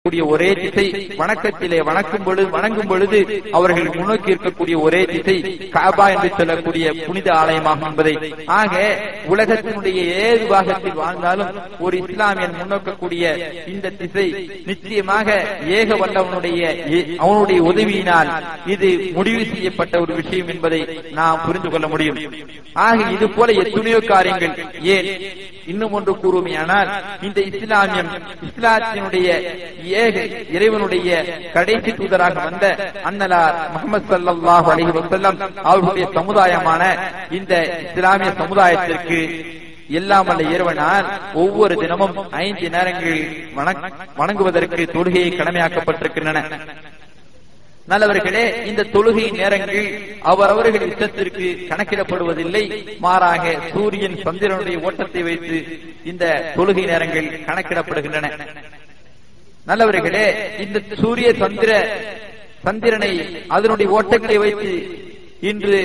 இருக்கக்கூடிய ஒரே திசை வணக்கத்திலே வணக்கும் பொழுது வணங்கும் பொழுது அவர்கள் முன்னோக்கி இருக்கக்கூடிய ஒரே திசை காபா என்று சொல்லக்கூடிய புனித ஆலயமாகும் என்பதை. ஆக உலகத்தினுடைய ஏது பாகத்தில் வாழ்ந்தாலும் ஒரு இஸ்லாமியன் முன்னோக்கக்கூடிய இந்த திசை நிச்சயமாக ஏக வல்லவனுடைய அவனுடைய உதவியினால் இது முடிவு செய்யப்பட்ட ஒரு விஷயம் என்பதை நாம் புரிந்து கொள்ள முடியும். ஆக இது போல எத்துணையோ காரியங்கள். ஏன்? இன்னும் ஒன்று கூறுமையானால் இந்த இஸ்லாமியம் இஸ்லாத்தினுடைய ஏக இறைவனுடைய கடைசி தூதராக வந்த அன்னலார் முகமது சல்லாஹ் அலைஹி வசல்லம் அவர்களுடைய சமுதாயமான இந்த இஸ்லாமிய சமுதாயத்திற்கு எல்லாம் அல்ல இறைவனால் ஒவ்வொரு தினமும் ஐந்து நேரங்களில் வணங்- வணங்குவதற்கு தொழுகையை கடமையாக்கப்பட்டிருக்கின்றன. நல்லவர்களே இந்த தொழுகை நேரங்கள் அவரவர்கள் யுத்தத்திற்கு கணக்கிடப்படுவதில்லை. மாறாக சூரியன் சந்திரனுடைய ஓட்டத்தை வைத்து இந்த தொழுகை நேரங்கள் கணக்கிடப்படுகின்றன. நல்லவர்களே இந்த சூரிய சந்திர சந்திரனை அதனுடைய ஓட்டங்களை வைத்து இன்று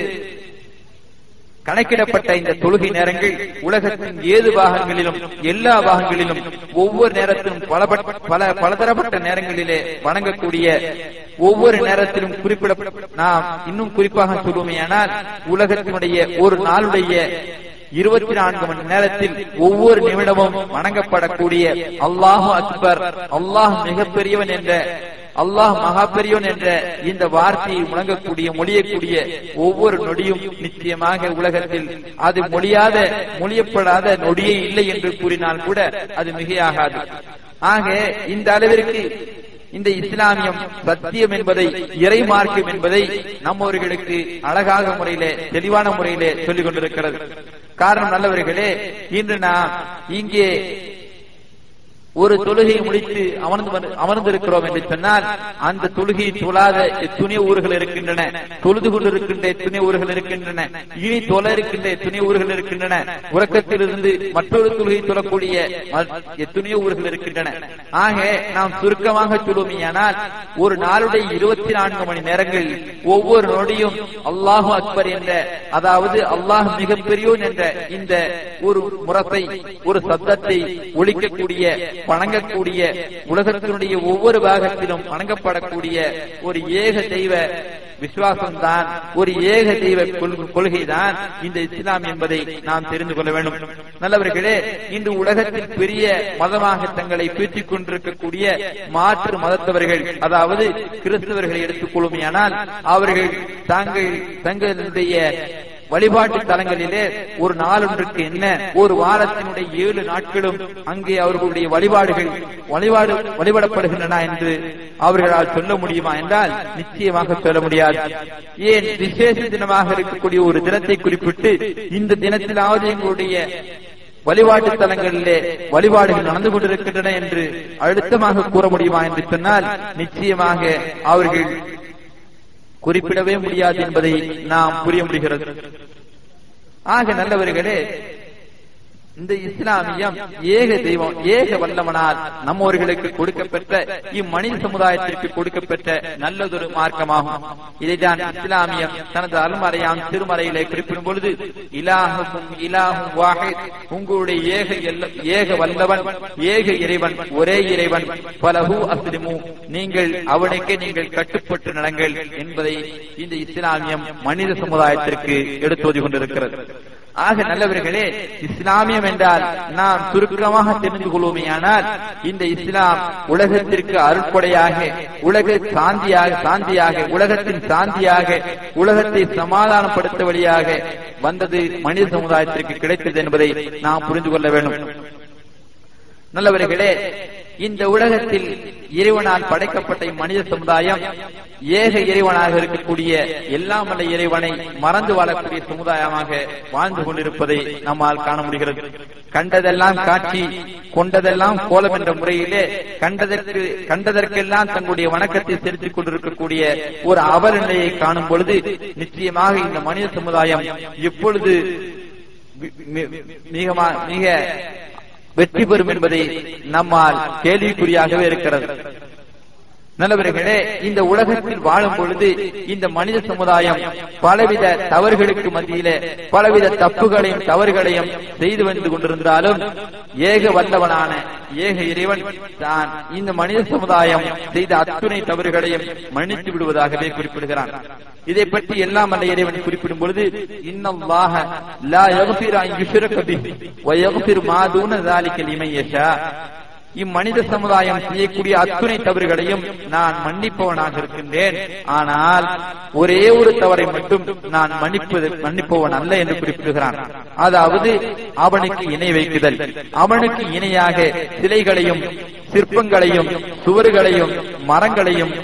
கணக்கிடப்பட்ட இந்த தொழுகை நேரங்கள் உலகத்தின் ஏது பாகங்களிலும் எல்லா பாகங்களிலும் ஒவ்வொரு நேரத்திலும் பல பல பலதரப்பட்ட நேரங்களிலே வணங்கக்கூடிய ஒவ்வொரு நேரத்திலும் குறிப்பிட நாம் இன்னும் குறிப்பாக சொல்லுமையானால் உலகத்தினுடைய ஒரு நாளுடைய இருபத்தி நான்கு மணி நேரத்தில் ஒவ்வொரு நிமிடமும் வணங்கப்படக்கூடிய அல்லாஹு அக்பர் அல்லாஹ் மிகப்பெரியவன் என்ற அல்லாஹ் மகாபெரியோன் என்ற இந்த வார்த்தையை முழங்கக்கூடிய மொழியக்கூடிய ஒவ்வொரு நொடியும் நிச்சயமாக உலகத்தில் அது மொழியாத மொழியப்படாத நொடியே இல்லை என்று கூறினால் கூட அது மிகையாகாது. ஆக இந்த அளவிற்கு இந்த இஸ்லாமியம் சத்தியம் என்பதை இறை மார்க்கம் என்பதை நம்மவர்களுக்கு அழகாக முறையிலே தெளிவான முறையிலே சொல்லிக் கொண்டிருக்கிறது. காரணம் நல்லவர்களே இன்று நாம் இங்கே ஒரு தொழுகையை முடித்து அமர்ந்து வந்து- அமர்ந்திருக்கிறோம் என்று சொன்னால் அந்த தொழுகையை தொழாத துணை ஊர்கள் இருக்கின்றன. தொழுது கொண்டிருக்கின்ற துணை ஊர்கள் இருக்கின்றன. இனி தொலை இருக்கின்ற துணை ஊர்கள் இருக்கின்றன. உறக்கத்திலிருந்து மற்றொரு தொழுகை தொழக்கூடிய துணை ஊர்கள் இருக்கின்றன. ஆக நாம் சுருக்கமாக சொல்லுமையானால் ஒரு நாளுடைய இருபத்தி நான்கு மணி நேரங்கள் ஒவ்வொரு நொடியும் அல்லாஹு அக்பர் என்ற அதாவது அல்லாஹ் மிகப்பெரியோன் என்ற இந்த ஒரு முரசை ஒரு சத்தத்தை ஒழிக்கக்கூடிய வணங்கக்கூடிய உலகத்தினுடைய ஒவ்வொரு பாகத்திலும் வணங்கப்படக்கூடிய ஒரு ஏக தெய்வ விசுவாசம்தான் ஒரு ஏக தெய்வ கொள்கைதான் இந்த இஸ்லாம் என்பதை நாம் தெரிந்து கொள்ள வேண்டும். நல்லவர்களே இன்று உலகத்தில் பெரிய மதமாக தங்களை பீற்றிக் கொண்டிருக்கக்கூடிய மாற்று மதத்தவர்கள் அதாவது கிறிஸ்தவர்களை எடுத்துக் கொள்ளுமையானால் அவர்கள் தாங்கள் தங்களுடைய வழிபாட்டு தலங்களிலே ஒரு நாளொன்றுக்கு என்ன? ஒரு வாரத்தினுடைய ஏழு நாட்களும் அங்கே அவர்களுடைய வழிபாடுகள் வழிபாடு வழிபடப்படுகின்றன என்று அவர்களால் சொல்ல முடியுமா என்றால் நிச்சயமாக சொல்ல முடியாது. ஏன்? விசேஷ தினமாக இருக்கக்கூடிய ஒரு தினத்தை குறிப்பிட்டு இந்த தினத்திலாவது எங்களுடைய வழிபாட்டு தலங்களிலே வழிபாடுகள் நடந்து கொண்டிருக்கின்றன என்று அழுத்தமாக கூற முடியுமா என்று சொன்னால் நிச்சயமாக அவர்கள் குறிப்பிடவே முடியாது என்பதை நாம் புரிய முடிகிறது. ஆக நல்லவர்களே இந்த இஸ்லாமியம் ஏக தெய்வம் ஏக வல்லவனால் நம்மோர்களுக்கு கொடுக்கப்பெற்ற இம்மனித சமுதாயத்திற்கு கொடுக்கப்பெற்ற நல்லதொரு மார்க்கமாகும். இதைதான் இஸ்லாமியம் தனது அருமறையாம் திருமறையிலே குறிப்பிடும் பொழுது இலாகும் இலாகும் வாஹித் உங்களுடைய ஏக எல்ல- ஏக வல்லவன் ஏக இறைவன் ஒரே இறைவன் பலஹு அஸ்லிமு நீங்கள் அவனுக்கு நீங்கள் கட்டுப்பட்டு நடங்கள் என்பதை இந்த இஸ்லாமியம் மனித சமுதாயத்திற்கு எடுத்து கொண்டிருக்கிறது. ஆக நல்லவர்களே இஸ்லாமியம் என்றால் நாம் சுருக்கமாக தெரிந்து கொள்வோமையானால் இந்த இஸ்லாம் உலகத்திற்கு அருட்கொடையாக உலக சாந்தியாக சாந்தியாக உலகத்தின் சாந்தியாக உலகத்தை சமாதானப்படுத்த வழியாக வந்தது மனித சமுதாயத்திற்கு கிடைத்தது என்பதை நாம் புரிந்து கொள்ள வேண்டும். நல்லவர்களே இந்த உலகத்தில் இறைவனால் படைக்கப்பட்ட மனித சமுதாயம் ஏக இறைவனாக இருக்கக்கூடிய எல்லாம் வல்ல இறைவனை மறந்து வாழக்கூடிய சமுதாயமாக வாழ்ந்து கொண்டிருப்பதை நம்மால் காண முடிகிறது. கண்டதெல்லாம் காட்சி கொண்டதெல்லாம் கோலம் என்ற முறையிலே கண்டதற்கு கண்டதற்கெல்லாம் தங்களுடைய வணக்கத்தை செலுத்திக் கொண்டிருக்கக்கூடிய ஒரு அவர் நிலையை காணும் பொழுது நிச்சயமாக இந்த மனித சமுதாயம் இப்பொழுது மிக மிக வெற்றி பெறும் என்பதை நம்மால் கேள்விக்குறியாகவே இருக்கிறது. நல்லவர்களே இந்த உலகத்தில் வாழும் பொழுது இந்த மனித சமுதாயம் பலவித தவறுகளுக்கு மத்தியிலே பலவித தப்புகளையும் தவறுகளையும் செய்து வந்து கொண்டிருந்தாலும் ஏக வல்லவனான ஏக இறைவன் தான் இந்த மனித சமுதாயம் செய்த அத்துணை தவறுகளையும் மன்னித்து விடுவதாகவே குறிப்பிடுகிறான். இதை பற்றி எல்லாம் அல்ல இறைவன் குறிப்பிடும் பொழுது இன்னும் வாக லா யகுபிர் ஐ யுஷிர கபி வ மாதூன தாலிக்கல் இமையஷா இம்மனித சமுதாயம் செய்யக்கூடிய அத்துணை தவறுகளையும் நான் மன்னிப்பவனாக இருக்கின்றேன். ஆனால் ஒரே ஒரு தவறை மட்டும் நான் மன்னிப்பது மன்னிப்பவன் அல்ல என்று குறிப்பிடுகிறான். அதாவது அவனுக்கு இணை வைக்குதல். அவனுக்கு இணையாக சிலைகளையும் சிற்பங்களையும் சுவர்களையும் மரங்களையும்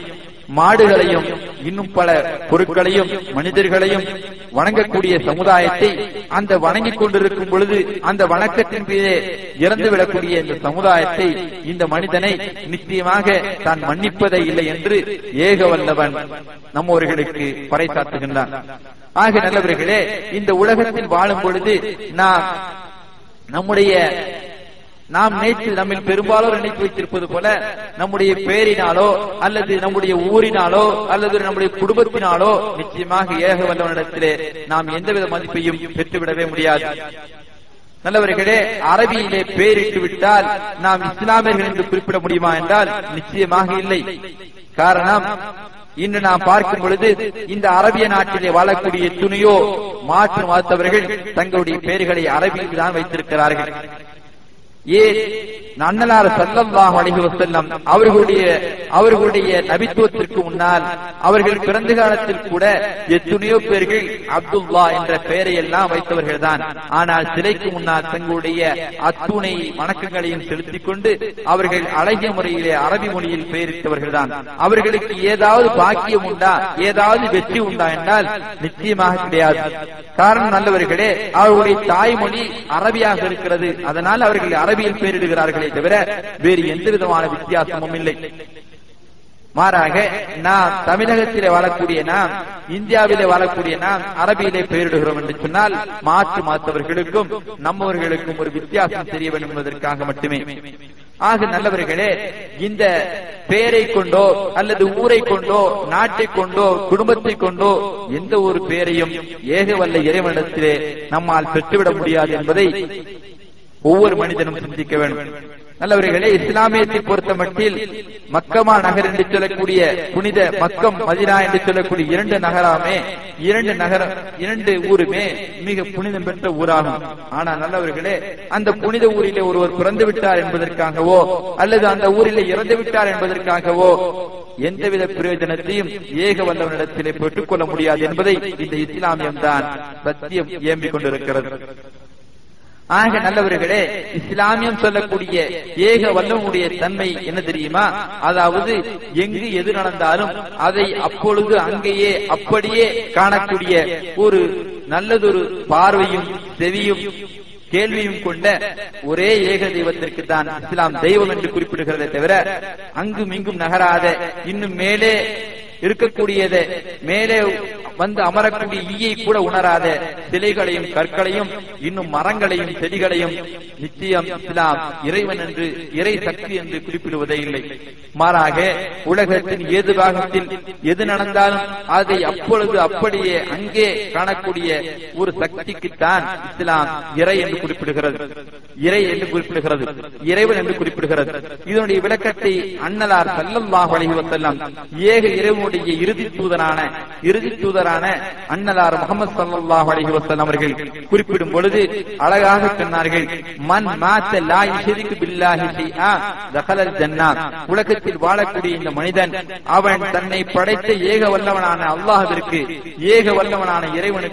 மாடுகளையும் இன்னும் பல பொருட்களையும் மனிதர்களையும் வணங்கக்கூடிய சமுதாயத்தை அந்த வணங்கிக் கொண்டிருக்கும் பொழுது அந்த வணக்கத்தின் மீதே இறந்துவிடக்கூடிய இந்த சமுதாயத்தை இந்த மனிதனை நிச்சயமாக தான் மன்னிப்பதே இல்லை என்று ஏக வல்லவன் நம்மவர்களுக்கு பறைசாற்றுகின்றான். ஆக நல்லவர்களே இந்த உலகத்தில் வாழும் பொழுது நாம் நம்முடைய நாம் நேற்றில் நம்மில் பெரும்பாலோர் நினைத்து வைத்திருப்பது போல நம்முடைய பெயரினாலோ அல்லது நம்முடைய ஊரினாலோ அல்லது நம்முடைய குடும்பத்தினாலோ நிச்சயமாக ஏக வல்லவனிடத்திலே நாம் எந்தவித மதிப்பையும் பெற்றுவிடவே முடியாது. நல்லவர்களே அரபியிலே பெயரிட்டு விட்டால் நாம் இஸ்லாமியர்கள் என்று குறிப்பிட முடியுமா என்றால் நிச்சயமாக இல்லை. காரணம் இன்று நாம் பார்க்கும் பொழுது இந்த அரபிய நாட்டிலே வாழக்கூடிய துணியோ மாற்று மாத்தவர்கள் தங்களுடைய பெயர்களை அரபியில் தான் வைத்திருக்கிறார்கள். ஏன்? அண்ணலார் சல்லல்லாஹு அலைஹி செல்லம் அவர்களுடைய அவர்களுடைய நபித்துவத்திற்கு முன்னால் அவர்கள் பிறந்த காலத்தில் கூட எத்துணையோ பேர்கள் அப்துல்லா என்ற பெயரை எல்லாம் வைத்தவர்கள் தான் ஆனால் சிலைக்கு முன்னால் தங்களுடைய அத்துணை வணக்கங்களையும் செலுத்திக் கொண்டு அவர்கள் அழகிய முறையிலே அரபி மொழியில் பெயரிட்டவர்கள் தான் அவர்களுக்கு ஏதாவது பாக்கியம் உண்டா? ஏதாவது வெற்றி உண்டா என்றால் நிச்சயமாக கிடையாது. காரணம் நல்லவர்களே அவர்களுடைய தாய்மொழி அரபியாக இருக்கிறது. அதனால் அவர்கள் அரபி அரபியில் பெயரிடுகிறார்களே தவிர வேறு எந்த விதமான வித்தியாசமும் இல்லை. மாறாக நாம் தமிழகத்திலே வாழக்கூடிய நாம் இந்தியாவிலே வாழக்கூடிய நாம் அரபியிலே பெயரிடுகிறோம் என்று சொன்னால் மாற்று மாத்தவர்களுக்கும் நம்மவர்களுக்கும் ஒரு வித்தியாசம் தெரிய வேண்டும் என்பதற்காக மட்டுமே. ஆக நல்லவர்களே இந்த பெயரை கொண்டோ அல்லது ஊரை கொண்டோ நாட்டை கொண்டோ குடும்பத்தை கொண்டோ எந்த ஒரு பெயரையும் ஏகவல்ல இறைவனத்திலே நம்மால் பெற்றுவிட முடியாது என்பதை ஒவ்வொரு மனிதனும் சிந்திக்க வேண்டும். நல்லவர்களே இஸ்லாமியத்தை பொறுத்த மட்டில் மக்கமா நகர் என்று சொல்லக்கூடிய புனித மக்கம் மதினா என்று சொல்லக்கூடிய இரண்டு நகராமே இரண்டு நகரம் இரண்டு ஊருமே மிக புனிதம் பெற்ற ஊராகும். ஆனால் நல்லவர்களே அந்த புனித ஊரிலே ஒருவர் பிறந்து விட்டார் என்பதற்காகவோ அல்லது அந்த ஊரிலே இறந்து விட்டார் என்பதற்காகவோ எந்தவித பிரயோஜனத்தையும் ஏக வல்லவனிடத்திலே பெற்றுக்கொள்ள முடியாது என்பதை இந்த இஸ்லாமியம் தான் சத்தியம் ஏம்பிக் கொண்டிருக்கிறது. ஆக நல்லவர்களே இஸ்லாமியம் சொல்லக்கூடிய ஏக வல்லவனுடைய தன்மை என்ன தெரியுமா? அதாவது எங்கு எது நடந்தாலும் அதை அப்பொழுது அங்கேயே அப்படியே காணக்கூடிய ஒரு நல்லதொரு பார்வையும் செவியும் கேள்வியும் கொண்ட ஒரே ஏக தெய்வத்திற்கு தான் இஸ்லாம் தெய்வம் என்று குறிப்பிடுகிறதே தவிர அங்கும் இங்கும் நகராத இன்னும் மேலே இருக்கக்கூடியதை மேலே வந்து அமரக்கூடிய ஈயை கூட உணராத சிலைகளையும் கற்களையும் இன்னும் மரங்களையும் செடிகளையும் நித்தியம் இஸ்லாம் இறைவன் என்று இறை சக்தி என்று குறிப்பிடுவதே இல்லை. மாறாக உலகத்தின் ஏது பாகத்தில் எது நடந்தாலும் அதை அப்பொழுது அப்படியே அங்கே காணக்கூடிய ஒரு சக்திக்குத்தான் இஸ்லாம் இறை என்று குறிப்பிடுகிறது. இறை என்று குறிப்பிடுகிறது. இறைவன் என்று குறிப்பிடுகிறது. இதனுடைய விளக்கத்தை அன்னலார் சல்லல்லாஹு அலைஹி வஸல்லம் ஏக இறைவனுடைய இறுதி தூதரான இறுதி தூதர் தூதரான அன்னலார் முகமது சல்லாஹ் அலஹி வசலம் அவர்கள் குறிப்பிடும் பொழுது அழகாக சொன்னார்கள் மன் மாத்த லாய் யுஷ்ரிகு பில்லாஹி ஷைஆ தகலல் ஜன்னா. உலகத்தில் வாழக்கூடிய இந்த மனிதன் அவன் தன்னை படைத்த ஏக வல்லவனான அல்லாஹ்விற்கு ஏக வல்லவனான இறைவனுக்கு